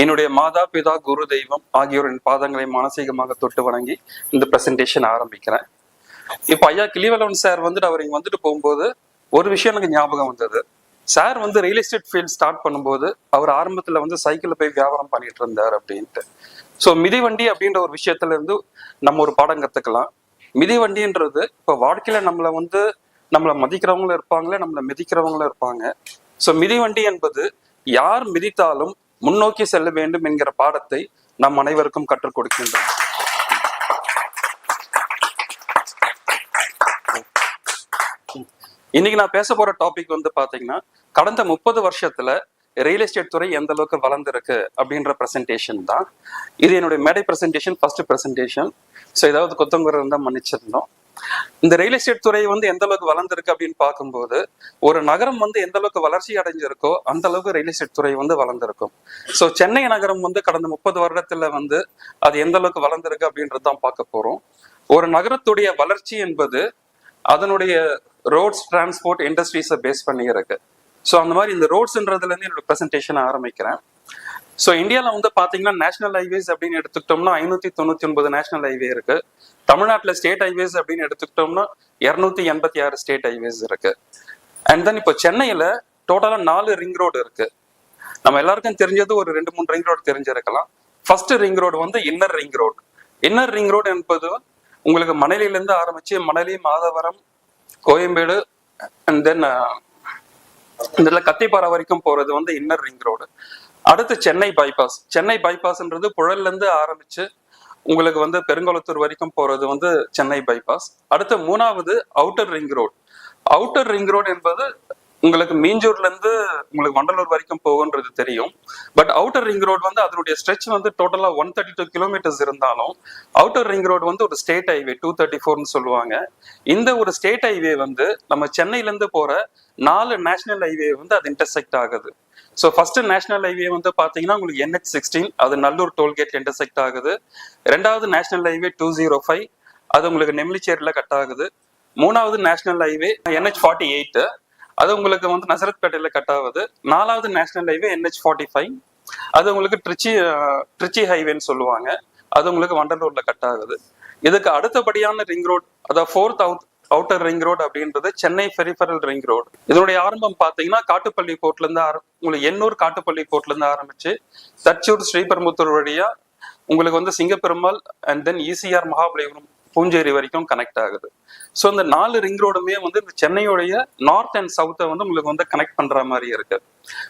என்னுடைய மாதா பிதா குரு தெய்வம் ஆகியோரின் பாதங்களை மானசீகமாக தொட்டு வணங்கி இந்த பிரசன்டேஷன் ஆரம்பிக்கிறேன். இப்போ ஐயா கிளிவலவன் சார் வந்துட்டு அவர் இங்க வந்துட்டு போகும்போது ஒரு விஷயம் எனக்கு ஞாபகம் வந்தது. சார் வந்து ரியல் எஸ்டேட் ஃபீல்ட் ஸ்டார்ட் பண்ணும்போது அவர் ஆரம்பத்துல வந்து சைக்கிள்ல போய் வியாபாரம் பண்ணிட்டு இருந்தார் அப்படின்ட்டு. ஸோ மிதிவண்டி அப்படின்ற ஒரு விஷயத்துல இருந்து நம்ம ஒரு பாடம் கத்துக்கலாம். மிதிவண்டின்றது இப்போ வாழ்க்கையில நம்மளை வந்து நம்மளை மதிக்கிறவங்களும் இருப்பாங்களே நம்மளை மிதிக்கிறவங்களும் இருப்பாங்க. ஸோ மிதிவண்டி என்பது யார் மிதித்தாலும் முன்னோக்கி செல்ல வேண்டும் என்கிற பாடத்தை நம் அனைவருக்கும் கற்றுக் கொடுக்கின்றோம். இன்னைக்கு நான் பேச போற டாபிக் வந்து பாத்தீங்கன்னா கடந்த முப்பது வருஷத்துல ரியல் எஸ்டேட் துறை எந்த அளவுக்கு வளர்ந்துருக்கு அப்படின்ற பிரசன்டேஷன் தான். இது என்னுடைய மேடை பிரசன்டேஷன் ஃபர்ஸ்ட் பிரசன்டேஷன் ஸோ ஏதாவது கொத்தங்குறை இருந்தால் மன்னிச்சிருந்தோம் இந்த ரியல் எஸ்டேட் துறை வந்து எந்த அளவுக்கு வளர்ந்துருக்கு அப்படின்னு பார்க்கும்போது ஒரு நகரம் வந்து எந்த அளவுக்கு வளர்ச்சி அடைஞ்சிருக்கோ அந்த அளவுக்கு ரியல் எஸ்டேட் துறை வந்து வளர்ந்துருக்கும். ஸோ சென்னை நகரம் வந்து கடந்த முப்பது வருடத்துல வந்து அது எந்த அளவுக்கு வளர்ந்துருக்கு அப்படின்றது தான் பார்க்க போறோம். ஒரு நகரத்துடைய வளர்ச்சி என்பது அதனுடைய ரோட்ஸ் டிரான்ஸ்போர்ட் இண்டஸ்ட்ரீஸை பேஸ் பண்ணி இருக்கு ஸோ அந்த மாதிரி இந்த ரோட்ஸ்ன்றதுல இருந்து என்னோட ப்ரெசன்டேஷன் ஆரம்பிக்கிறேன். ஸோ இந்தியாவில் வந்து பார்த்தீங்கன்னா நேஷனல் ஹைவேஸ் அப்படின்னு எடுத்துக்கிட்டோம்னா ஐநூற்றி தொண்ணூற்றி ஒன்பது நேஷனல் ஹைவே இருக்கு. தமிழ்நாட்டில் ஸ்டேட் ஹைவேஸ் அப்படின்னு எடுத்துக்கிட்டோம்னா இரநூத்தி எண்பத்தி ஆறு ஸ்டேட் ஹைவேஸ் இருக்கு. அண்ட் தென் இப்போ சென்னையில் டோட்டலாக நாலு ரிங் ரோடு இருக்கு. நம்ம எல்லாருக்கும் தெரிஞ்சது ஒரு ரெண்டு மூணு ரிங் ரோடு தெரிஞ்சிருக்கலாம். ஃபர்ஸ்ட் ரிங் ரோடு வந்து inner ring road inner ring road என்பது உங்களுக்கு மணலியிலேருந்து ஆரம்பிச்சு மணலி மாதவரம் கோயம்பேடு அண்ட் தென் இதுல கத்திப்பாறை வரைக்கும் போறது வந்து இன்னர் ரிங் ரோடு அடுத்து சென்னை பைபாஸ் சென்னை பைபாஸ்ன்றது புழல்ல இருந்து ஆரம்பிச்சு உங்களுக்கு வந்து பெருங்குளத்தூர் வரைக்கும் போகிறது வந்து சென்னை பைபாஸ் அடுத்து மூணாவது outer ring road outer ring road என்பது உங்களுக்கு மீஞ்சூர்ல இருந்து உங்களுக்கு வண்டலூர் வரைக்கும் போகுன்றது தெரியும். பட் அவுட்டர் ரிங் ரோடு வந்து அதனுடைய ஸ்ட்ரெச் வந்து டோட்டலாக ஒன் தேர்ட்டி டூ கிலோமீட்டர்ஸ் இருந்தாலும் அவுட்டர் ரிங் ரோடு வந்து ஒரு ஸ்டேட் ஹைவே டூ தேர்ட்டி ஃபோர்னு சொல்லுவாங்க. இந்த ஒரு ஸ்டேட் ஹைவே வந்து நம்ம சென்னையிலேருந்து போகிற நாலு நேஷனல் ஹைவே வந்து அது இன்டர்செக்ட் ஆகுது. ஸோ ஃபர்ஸ்ட் நேஷனல் ஹைவே வந்து பாத்தீங்கன்னா உங்களுக்கு என்ஹெச் சிக்ஸ்டீன் அது நல்லூர் டோல்கேட் இன்டர்செக்ட் ஆகுது. ரெண்டாவது national highway two zero five அது உங்களுக்கு நெம்லிச்சேரியில் கட் ஆகுது. மூணாவது national highway NH forty eight அது உங்களுக்கு வந்து நசரத்பேட்டையில கட் ஆகுது. நாலாவது national highway NH forty five அது உங்களுக்கு ட்ரிச்சி ட்ரிச்சி ஹைவேன்னு சொல்லுவாங்க. அது உங்களுக்கு வண்டலூர்ல கட் ஆகுது. இதுக்கு அடுத்தபடியான ரிங் ரோட் அதாவது fourth out outer ring road அப்படின்றது சென்னை பெரிஃபரல் ரிங் ரோடு இதனுடைய ஆரம்பம் பார்த்தீங்கன்னா காட்டுப்பள்ளி போர்ட்ல இருந்து உங்களுக்கு எண்ணூர் காட்டுப்பள்ளி போர்ட்ல இருந்து ஆரம்பிச்சு தச்சூர் ஸ்ரீபெரும்புத்தூர் வழியா உங்களுக்கு வந்து Singaperumal and then ECR Mahabalipuram Poonjeri வரைக்கும் கனெக்ட் ஆகுது. ஸோ இந்த நாலு ரிங் ரோடுமே வந்து இந்த சென்னையுடைய நார்த் அண்ட் சவுத்தை வந்து உங்களுக்கு வந்து கனெக்ட் பண்ற மாதிரி இருக்கு.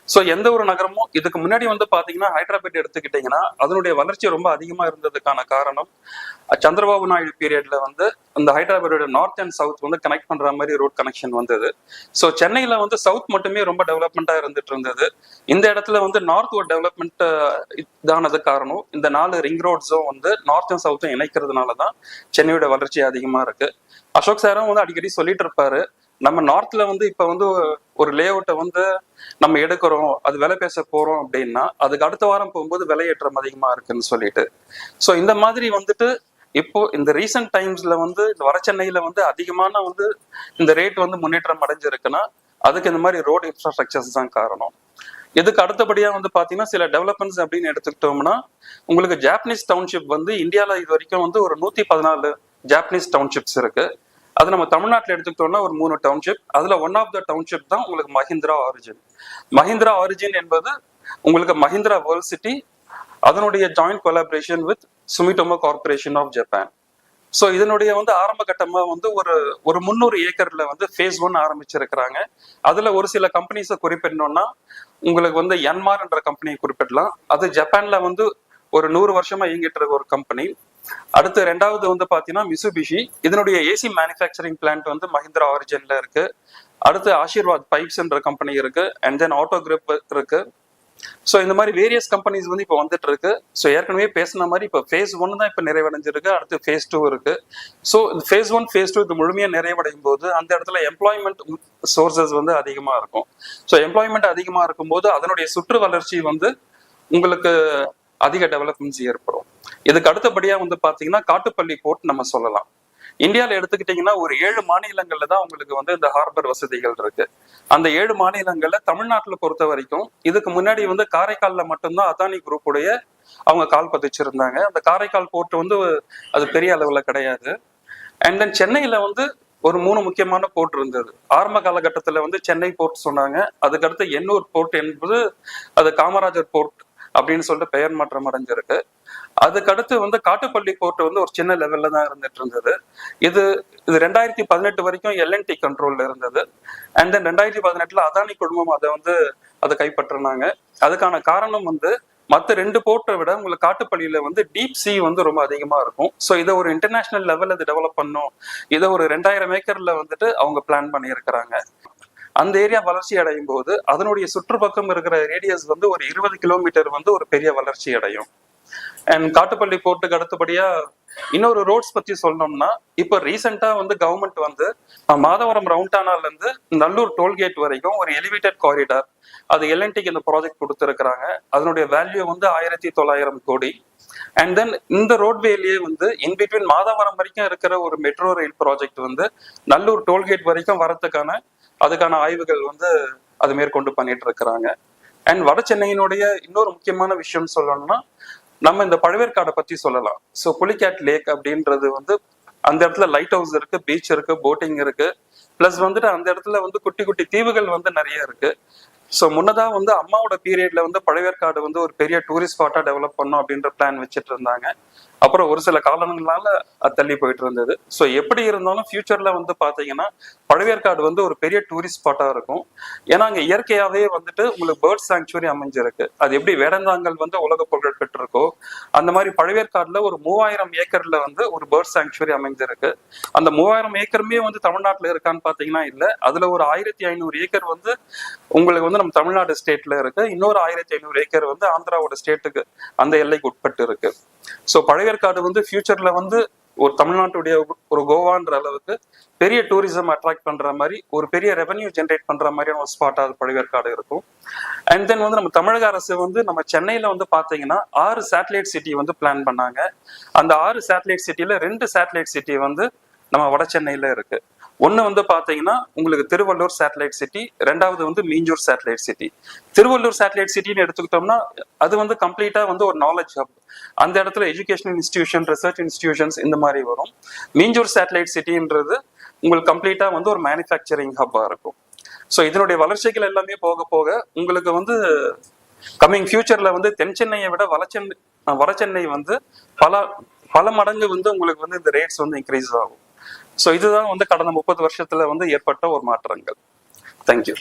ஸோ எந்த ஒரு நகரமும் இதுக்கு முன்னாடி வந்து பாத்தீங்கன்னா ஹைதராபாத் எடுத்துக்கிட்டீங்கன்னா அதனுடைய வளர்ச்சி ரொம்ப அதிகமா இருந்ததுக்கான காரணம் சந்திரபாபு நாயுடு பீரியட்ல வந்து இந்த ஹைதராபாத்தோட நார்த் அண்ட் சவுத் வந்து கனெக்ட் பண்ற மாதிரி ரோட் கனெக்ஷன் வந்தது. ஸோ சென்னையில வந்து சவுத் மட்டுமே ரொம்ப டெவலப்மெண்டா இருந்துட்டு இருந்தது. இந்த இடத்துல வந்து நார்த் ஒரு டெவலப்மெண்ட் இதானது காரணம். இந்த நாலு ரிங் ரோட்ஸும் வந்து நார்த்தும் சவுத்தும் இணைக்கிறதுனால தான் சென்னையோட வளர்ச்சி அதிகமா இருக்கு. அசோக் சாரும் வந்து அடிக்கடி சொல்லிட்டு இருப்பாரு நம்ம நார்த்ல வந்து இப்ப வந்து ஒரு லே அவுட்டை வந்து நம்ம எடுக்கிறோம் அது விலை பேச போறோம் அப்படின்னா அதுக்கு அடுத்த வாரம் போகும்போது விலையேற்றம் அதிகமா இருக்குன்னு சொல்லிட்டு. ஸோ இந்த மாதிரி வந்துட்டு இப்போ இந்த ரீசெண்ட் டைம்ஸ்ல வந்து இந்த வர சென்னையில வந்து அதிகமான வந்து இந்த ரேட் வந்து முன்னேற்றம் அடைஞ்சிருக்குன்னா அதுக்கு இந்த மாதிரி ரோடு இன்ஃப்ராஸ்ட்ரக்சர்ஸ் தான் காரணம். இதுக்கு அடுத்தபடியா வந்து பாத்தீங்கன்னா சில டெவலப்மெண்ட்ஸ் அப்படின்னு எடுத்துக்கிட்டோம்னா உங்களுக்கு ஜாப்பனீஸ் டவுன்ஷிப் வந்து இந்தியால இது வரைக்கும் வந்து ஒரு நூத்தி பதினாலு ஜாப்பனீஸ் டவுன்ஷிப்ஸ் இருக்கு. அது நம்ம தமிழ்நாட்டில் எடுத்துக்கிட்டோம்னா ஒரு மூணு டவுன்ஷிப் அதுல ஒன் ஆஃப் த டவுன்ஷிப் தான் உங்களுக்கு மஹிந்திரா ஆரிஜின் மஹிந்திரா ஆரிஜின் என்பது உங்களுக்கு மஹிந்திரா வேர்ல்ட் சிட்டி அதனுடைய joint collaboration with Sumitomo corporation of Japan so இதனுடைய வந்து ஆரம்ப கட்டமா வந்து ஒரு ஒரு முந்நூறு ஏக்கர்ல வந்து ஃபேஸ் ஒன் ஆரம்பிச்சிருக்கிறாங்க. அதுல ஒரு சில கம்பெனிஸை குறிப்பிடணும்னா உங்களுக்கு வந்து என்மார்ன்ற கம்பெனியை குறிப்பிடலாம். அது ஜப்பான்ல வந்து ஒரு நூறு வருஷமா இயங்கிட்டு இருக்க ஒரு கம்பெனி அடுத்து ரெண்டாவது வந்து பாத்தீங்கன்னா மிசுபிஷி. இதனுடைய ஏசி மேனுஃபேக்சரிங் பிளான்ட் வந்து மஹிந்திரா ஆரிஜின்ல இருக்கு. அடுத்து ஆஷிர்வாத் பைப்ஸ்ன்ற கம்பெனி இருக்கு. அண்ட் தென் ஆட்டோ கிரிப் இருக்கு. ஸோ இந்த மாதிரி வேரியஸ் கம்பெனிஸ் வந்து இப்போ வந்துட்டு இருக்கு. ஸோ ஏற்கனவே பேசின மாதிரி இப்போ ஃபேஸ் ஒன் தான் இப்போ நிறைவடைஞ்சிருக்கு. அடுத்து ஃபேஸ் டூ இருக்கு. ஸோ இந்த ஃபேஸ் ஒன் ஃபேஸ் டூ இது முழுமையாக நிறைவடையும் போது அந்த இடத்துல எம்ப்ளாய்மெண்ட் சோர்சஸ் வந்து அதிகமாக இருக்கும். ஸோ எம்ப்ளாய்மெண்ட் அதிகமாக இருக்கும்போது அதனுடைய சுற்று வளர்ச்சி வந்து உங்களுக்கு அதிக டெவலப்மெண்ட்ஸ் ஏற்படும். இதுக்கு அடுத்தபடியா வந்து பாத்தீங்கன்னா காட்டுப்பள்ளி போர்ட் நம்ம சொல்லலாம். இந்தியாவில் எடுத்துக்கிட்டீங்கன்னா ஒரு ஏழு மாநிலங்கள்ல தான் உங்களுக்கு வந்து இந்த ஹார்பர் வசதிகள் இருக்கு. அந்த ஏழு மாநிலங்கள்ல தமிழ்நாட்டுல பொறுத்த வரைக்கும் இதுக்கு முன்னாடி வந்து காரைக்கால்ல மட்டும்தான் அதானி குரூப் உடைய அவங்க கால் பதிச்சிருந்தாங்க. அந்த காரைக்கால் போர்ட் வந்து அது பெரிய அளவுல கிடையாது. அண்ட் தென் சென்னையில வந்து ஒரு மூணு முக்கியமான போர்ட் இருந்தது. ஆரம்ப காலகட்டத்துல வந்து சென்னை போர்ட் சொன்னாங்க. அதுக்கடுத்து எண்ணூர் போர்ட் என்பது அது காமராஜர் போர்ட் அப்படின்னு சொல்லிட்டு பெயர் மாற்றம் அடைஞ்சிருக்கு. அதுக்கடுத்து வந்து காட்டுப்பள்ளி போர்ட் வந்து ஒரு சின்ன லெவல்ல தான் இருந்துட்டு இருந்தது. இது இது ரெண்டாயிரத்தி பதினெட்டு வரைக்கும் எல்என்டி கண்ட்ரோல்ல இருந்தது. அண்ட் தென் ரெண்டாயிரத்தி பதினெட்டுல அதானி குடும்பம் அதை வந்து அதை கைப்பற்றினாங்க. அதுக்கான காரணம் வந்து மற்ற ரெண்டு போர்ட்டை விட உங்களுக்கு காட்டுப்பள்ளியில வந்து டீப் சி வந்து ரொம்ப அதிகமா இருக்கும். ஸோ இதை ஒரு இன்டர்நேஷனல் லெவல்ல இது டெவலப் பண்ணும். இதை ஒரு ரெண்டாயிரம் ஏக்கர்ல வந்துட்டு அவங்க பிளான் பண்ணியிருக்கிறாங்க. அந்த ஏரியா வளர்ச்சி அடையும் போது அதனுடைய சுற்றுப்பக்கம் இருக்கிற ரேடியஸ் வந்து ஒரு இருபது கிலோமீட்டர் வந்து ஒரு பெரிய வளர்ச்சி அடையும். அண்ட் காட்டுப்பள்ளி போர்ட்டுக்கு அடுத்தபடியா இன்னொரு ரோட்ஸ் பத்தி சொல்லணும்னா இப்போ ரீசெண்டா வந்து கவர்மெண்ட் வந்து மாதவரம் ரவுண்டானால இருந்து நல்லூர் டோல்கேட் வரைக்கும் ஒரு எலிவேட்டட் காரிடார் அது எல்என்டிக்கு இந்த ப்ராஜெக்ட் கொடுத்துருக்காங்க அதனுடைய வேல்யூ வந்து ஆயிரத்தி தொள்ளாயிரம் கோடி. அண்ட் தென் இந்த ரோட்வேலயே வந்து இன் பிட்வீன் மாதவரம் வரைக்கும் இருக்கிற ஒரு மெட்ரோ ரயில் ப்ராஜெக்ட் வந்து நல்லூர் டோல்கேட் வரைக்கும் வரத்துக்கான அதுக்கான ஆய்வுகள் வந்து அது மேற்கொண்டு பண்ணிட்டு இருக்கிறாங்க அண்ட் வட சென்னையினுடைய இன்னொரு முக்கியமான விஷயம் சொல்லணும்னா நம்ம இந்த பழவேற்காடை பத்தி சொல்லலாம். ஸோ புலிகேட் லேக் அப்படின்றது வந்து அந்த இடத்துல லைட் ஹவுஸ் இருக்கு பீச் இருக்கு போட்டிங் இருக்கு. பிளஸ் வந்துட்டு அந்த இடத்துல வந்து குட்டி குட்டி தீவுகள் வந்து நிறைய இருக்கு. ஸோ முன்னதா வந்து அம்மாவோட பீரியட்ல வந்து பழவேற்காடு வந்து ஒரு பெரிய டூரிஸ்ட் ஸ்பாட்டா டெவலப் பண்ணும் அப்படின்ற பிளான் வச்சுட்டு இருந்தாங்க. அப்புறம் ஒரு சில காரணங்களால அது தள்ளி போயிட்டு இருந்தது. ஸோ எப்படி இருந்தாலும் ஃபியூச்சர்ல வந்து பாத்தீங்கன்னா பழவேற்காடு வந்து ஒரு பெரிய டூரிஸ்ட் ஸ்பாட்டா இருக்கும். ஏன்னா அங்க இயற்கையாவே வந்துட்டு உங்களுக்கு பேர்ட் சாங்சுவரி அமைஞ்சிருக்கு. அது எப்படி வேடந்தாங்கல் வந்து உலக புகழ் பெற்றிருக்கோ அந்த மாதிரி பழவேற்காடுல ஒரு மூவாயிரம் ஏக்கர்ல வந்து ஒரு பேர்ட் சாங்சுவரி அமைஞ்சிருக்கு. அந்த மூவாயிரம் ஏக்கருமே வந்து தமிழ்நாட்டுல இருக்கான்னு பாத்தீங்கன்னா இல்ல. அதுல ஒரு ஆயிரத்தி ஐநூறு ஏக்கர் வந்து உங்களுக்கு வந்து நம்ம தமிழ்நாடு ஸ்டேட்ல இருக்கு. இன்னொரு ஆயிரத்தி ஐநூறு ஏக்கர் வந்து ஆந்திராவோட ஸ்டேட்டுக்கு அந்த எல்லைக்கு உட்பட்டு இருக்கு. ஸோ பழையற்காடு வந்து ஃபியூச்சர்ல வந்து ஒரு தமிழ்நாட்டுடைய ஒரு கோவான்ற அளவுக்கு பெரிய டூரிசம் அட்ராக்ட் பண்ற மாதிரி ஒரு பெரிய ரெவன்யூ ஜென்ரேட் பண்ற மாதிரியான ஒரு ஸ்பாட்டா அது பழவேற்காடு இருக்கும். அண்ட் தென் வந்து நம்ம தமிழக அரசு வந்து நம்ம சென்னையில வந்து பாத்தீங்கன்னா ஆறு சேட்டலைட் சிட்டி வந்து பிளான் பண்ணாங்க. அந்த ஆறு சேட்டலைட் சிட்டில ரெண்டு சேட்டலைட் சிட்டி வந்து நம்ம வட சென்னையில இருக்கு. ஒன்று வந்து பார்த்தீங்கன்னா உங்களுக்கு திருவள்ளூர் சேட்டலைட் சிட்டி ரெண்டாவது வந்து Minjur satellite city Tiruvallur satellite சிட்டின்னு எடுத்துக்கிட்டோம்னா அது வந்து கம்ப்ளீட்டாக வந்து ஒரு நாலேஜ் ஹப் அந்த இடத்துல எஜுகேஷனல் இன்ஸ்டிடியூஷன் ரிசர்ச் இன்ஸ்டிடியூஷன்ஸ் இந்த மாதிரி வரும். மீஞ்சூர் சேட்டலைட் சிட்டின்றது உங்களுக்கு கம்ப்ளீட்டாக வந்து ஒரு மேனுஃபேக்சரிங் ஹப்பாக இருக்கும். ஸோ இதனுடைய வளர்ச்சிகள் எல்லாமே போக போக உங்களுக்கு வந்து கம்மிங் ஃபியூச்சரில் வந்து தென் சென்னையை விட வடசென்னை வட சென்னை வந்து பல பல மடங்கு வந்து உங்களுக்கு வந்து இந்த ரேட்ஸ் வந்து இன்க்ரீஸ் ஆகும். ஸோ இதுதான் வந்து கடந்த முப்பது வருஷத்துல வந்து ஏற்பட்ட ஒரு மாற்றங்கள். தேங்க்யூ